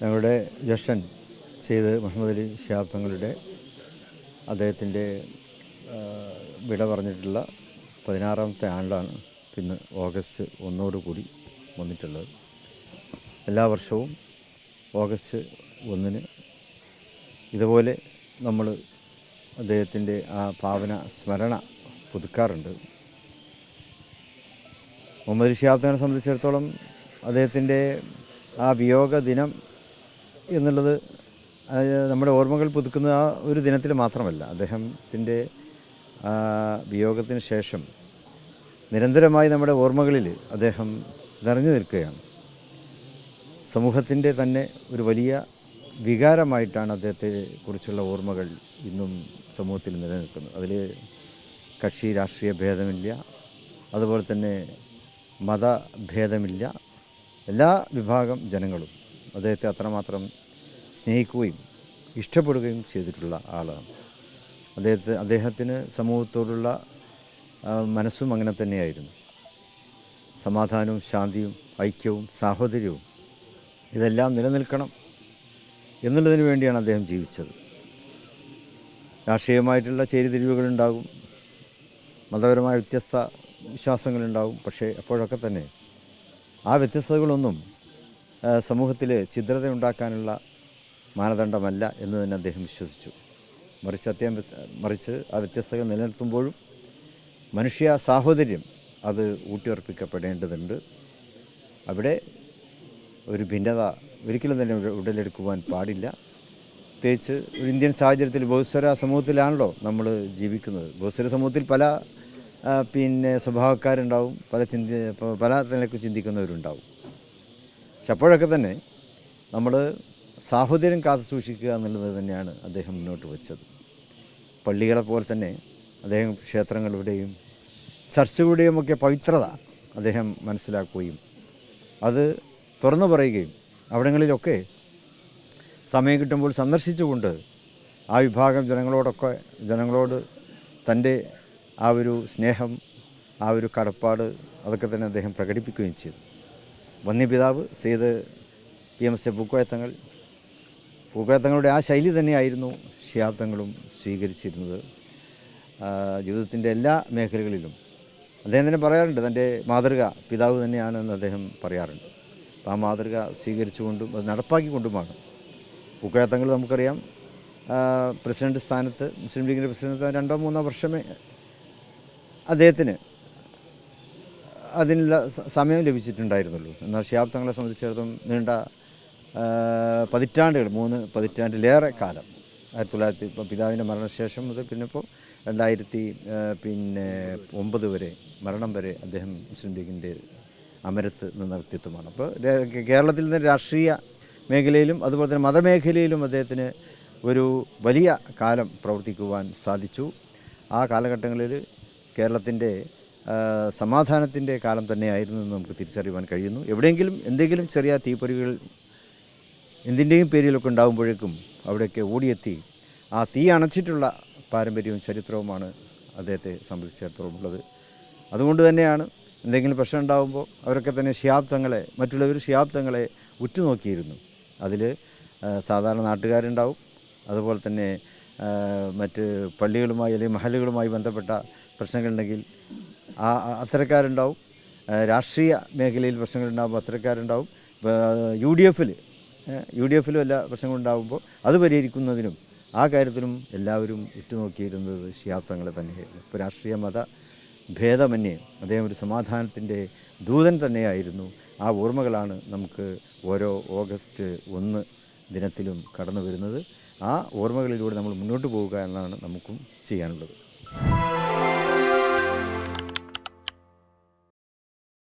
ഞങ്ങളുടെ ജ്യേഷ്ഠൻ സെയ്ദ് മുഹമ്മദ് അലി ഷിഹാബ് തങ്ങളുടെ അദ്ദേഹത്തിന്റെ വിട പറഞ്ഞിട്ടുള്ള പതിനാറാമത്തെ ആണ്ടാണ് ഇന്ന് ഓഗസ്റ്റ് ഒന്നോടുകൂടി വന്നിട്ടുള്ളത്. എല്ലാ വർഷവും ഓഗസ്റ്റ് ഒന്നിന് ഇതുപോലെ നമ്മൾ അദ്ദേഹത്തിന്റെ ആ പാവന സ്മരണ പുതുക്കാറുണ്ട്. മുഹമ്മദ് ഷിഹാബ് സംബന്ധിച്ചിടത്തോളം അദ്ദേഹത്തിന്റെ ആ വിയോഗ ദിനം എന്നുള്ളത് നമ്മുടെ ഓർമ്മകൾ പുതുക്കുന്ന ആ ഒരു ദിനത്തിൽ മാത്രമല്ല. അദ്ദേഹത്തിന്റെ വിയോഗത്തിന് ശേഷം നിരന്തരമായി നമ്മുടെ ഓർമ്മകളിൽ അദ്ദേഹം നിറഞ്ഞു നിൽക്കുകയാണ്. സമൂഹത്തിന്റെ തന്നെ ഒരു വലിയ വികാരമായിട്ടാണ് അദ്ദേഹത്തെ കുറിച്ചുള്ള ഓർമ്മകൾ ഇന്നും സമൂഹത്തിൽ നിലനിൽക്കുന്നത്. അതിൽ കക്ഷി രാഷ്ട്രീയ ഭേദമില്ല. അതുപോലെ തന്നെ മതഭേദമില്ല എല്ലാ വിഭാഗം ജനങ്ങളും അദ്ദേഹത്തെ അത്രമാത്രം സ്നേഹിക്കുകയും ഇഷ്ടപ്പെടുകയും ചെയ്തിട്ടുള്ള ആളാണ്. അദ്ദേഹത്തെ അദ്ദേഹത്തിന് സമൂഹത്തോടുള്ള മനസ്സും അങ്ങനെ തന്നെയായിരുന്നു. സമാധാനവും ശാന്തിയും ഐക്യവും സാഹോദര്യവും ഇതെല്ലാം നിലനിൽക്കണം എന്നുള്ളതിന് വേണ്ടിയാണ് അദ്ദേഹം ജീവിച്ചത്. രാഷ്ട്രീയമായിട്ടുള്ള ചേരിതിരിവുകളുണ്ടാകും മതപരമായ വ്യത്യസ്ത വിശ്വാസങ്ങളുണ്ടാകും പക്ഷേ അപ്പോഴൊക്കെ തന്നെ ആ വ്യത്യസ്തതകളൊന്നും സമൂഹത്തിൽ ഛിദ്രതയുണ്ടാക്കാനുള്ള മാനദണ്ഡമല്ല എന്ന് തന്നെ അദ്ദേഹം വിശ്വസിച്ചു. മറിച്ച് അദ്ദേഹം മറിച്ച് ആ വ്യത്യസ്തകൾ നിലനിർത്തുമ്പോഴും മനുഷ്യ സാഹോദര്യം അത് ഊട്ടിയുറപ്പിക്കപ്പെടേണ്ടതുണ്ട്. അവിടെ ഒരു ഭിന്നത ഒരിക്കലും തന്നെ ഉട- ഉടലെടുക്കുവാൻ പാടില്ല. പ്രത്യേകിച്ച് ഒരു ഇന്ത്യൻ സാഹചര്യത്തിൽ ബഹുസ്വര സമൂഹത്തിലാണല്ലോ നമ്മൾ ജീവിക്കുന്നത്. ബഹുസ്വര സമൂഹത്തിൽ പല പിന്നെ സ്വഭാവക്കാരുണ്ടാവും പല ചിന്തി പല തന്നെ ചിന്തിക്കുന്നവരുണ്ടാവും. അപ്പോഴൊക്കെ തന്നെ നമ്മൾ സാഹോദര്യം കാത്തു സൂക്ഷിക്കുക എന്നുള്ളത് തന്നെയാണ് അദ്ദേഹം മുന്നോട്ട് വെച്ചത്. പള്ളികളെ പോലെ തന്നെ അദ്ദേഹം ക്ഷേത്രങ്ങളുടെയും ചർച്ചുകളുടെയും ഒക്കെ പവിത്രത അദ്ദേഹം മനസ്സിലാക്കുകയും അത് തുറന്നു പറയുകയും അവിടങ്ങളിലൊക്കെ സമയം കിട്ടുമ്പോൾ സന്ദർശിച്ചുകൊണ്ട് ആ വിഭാഗം ജനങ്ങളോടൊക്കെ ജനങ്ങളോട് തന്റെ ആ ഒരു സ്നേഹം ആ ഒരു കടപ്പാട് അതൊക്കെ തന്നെ അദ്ദേഹം പ്രകടിപ്പിക്കുകയും ചെയ്തു. വന്യപിതാവ് Syed P M S Pookoyathangal പൂക്കോയത്തങ്ങളുടെ ആ ശൈലി തന്നെയായിരുന്നു ഷിയാബ്ദങ്ങളും സ്വീകരിച്ചിരുന്നത്. ജീവിതത്തിന്റെ എല്ലാ മേഖലകളിലും. അദ്ദേഹം തന്നെ പറയാറുണ്ട് തന്റെ മാതൃക പിതാവ് തന്നെയാണെന്ന് അദ്ദേഹം പറയാറുണ്ട്. ആ മാതൃക സ്വീകരിച്ചുകൊണ്ടും അത് നടപ്പാക്കിക്കൊണ്ടുമാണ്. പൂക്കോയത്തങ്ങൾ നമുക്കറിയാം. പ്രസിഡന്റ് സ്ഥാനത്ത് മുസ്ലിം ലീഗിന്റെ പ്രസിഡന്റ് രണ്ടോ മൂന്നോ വർഷമേ അദ്ദേഹത്തിന് അതിനുള്ള സമയം ലഭിച്ചിട്ടുണ്ടായിരുന്നുള്ളൂ. എന്നാൽ ഷിയാബ് തങ്ങളെ സംബന്ധിച്ചിടത്തോളം നീണ്ട പതിറ്റാണ്ടുകൾ മൂന്ന് പതിറ്റാണ്ടിലേറെ കാലം. ആയിരത്തി തൊള്ളായിരത്തി ഇപ്പോൾ പിതാവിന്റെ മരണശേഷം മുതൽ പിന്നെ ഇപ്പോൾ രണ്ടായിരത്തി പിന്നെ ഒമ്പത് വരെ മരണം വരെ അദ്ദേഹം മുസ്ലിം ലീഗിന്റെ അമരത്ത് നിന്ന വ്യക്തിത്വമാണ് അപ്പോൾ കേരളത്തിൽ നിന്ന് രാഷ്ട്രീയ മേഖലയിലും അതുപോലെ തന്നെ മതമേഖലയിലും അദ്ദേഹത്തിന് ഒരു വലിയ കാലം പ്രവർത്തിക്കുവാൻ സാധിച്ചു. ആ കാലഘട്ടങ്ങളിൽ കേരളത്തിന്റെ സമാധാനത്തിന്റെ കാലം തന്നെയായിരുന്നു എന്ന് നമുക്ക് തിരിച്ചറിയുവാൻ കഴിയുന്നു. എവിടെയെങ്കിലും എന്തെങ്കിലും ചെറിയ തീപ്പൊരികൾ എന്തിന്റെയും പേരിലൊക്കെ ഉണ്ടാകുമ്പോഴേക്കും അവിടെയൊക്കെ ഓടിയെത്തി ആ തീ അണച്ചിട്ടുള്ള പാരമ്പര്യവും ചരിത്രവുമാണ് അദ്ദേഹത്തെ സംബന്ധിച്ചിടത്തോളം ഉള്ളത് അതുകൊണ്ട് തന്നെയാണ് എന്തെങ്കിലും പ്രശ്നം ഉണ്ടാകുമ്പോൾ അവരൊക്കെ തന്നെ ഷിയാബ്ദങ്ങളെ മറ്റുള്ളവർ ഷിയാബ്ദങ്ങളെ ഉറ്റുനോക്കിയിരുന്നു. അതിൽ സാധാരണ നാട്ടുകാരുണ്ടാവും. അതുപോലെ തന്നെ മറ്റ് പള്ളികളുമായി അല്ലെങ്കിൽ മഹലുകളുമായി ബന്ധപ്പെട്ട പ്രശ്നങ്ങളുണ്ടെങ്കിൽ ആ അത്തരക്കാരുണ്ടാവും. രാഷ്ട്രീയ മേഖലയിൽ പ്രശ്നങ്ങളുണ്ടാകുമ്പോൾ അത്തരക്കാരുണ്ടാവും. യു ഡി എഫിൽ യു ഡി എഫിലും എല്ലാ പ്രശ്നങ്ങളുണ്ടാകുമ്പോൾ അത് പരിഹരിക്കുന്നതിനും ആ കാര്യത്തിലും എല്ലാവരും ഉറ്റുനോക്കിയിരുന്നത് തങ്ങളെ തന്നെയായിരുന്നു ഇപ്പോൾ രാഷ്ട്രീയ മത ഭേദമന്യേ അദ്ദേഹം ഒരു സമാധാനത്തിന്റെ ദൂതൻ തന്നെയായിരുന്നു. ആ ഓർമ്മകളാണ് നമുക്ക് ഓരോ ഓഗസ്റ്റ് ഒന്ന് ദിനത്തിലും കടന്നു വരുന്നത് ആ ഓർമ്മകളിലൂടെ നമ്മൾ മുന്നോട്ട് പോവുക എന്നാണ് നമുക്കും ചെയ്യാനുള്ളത്.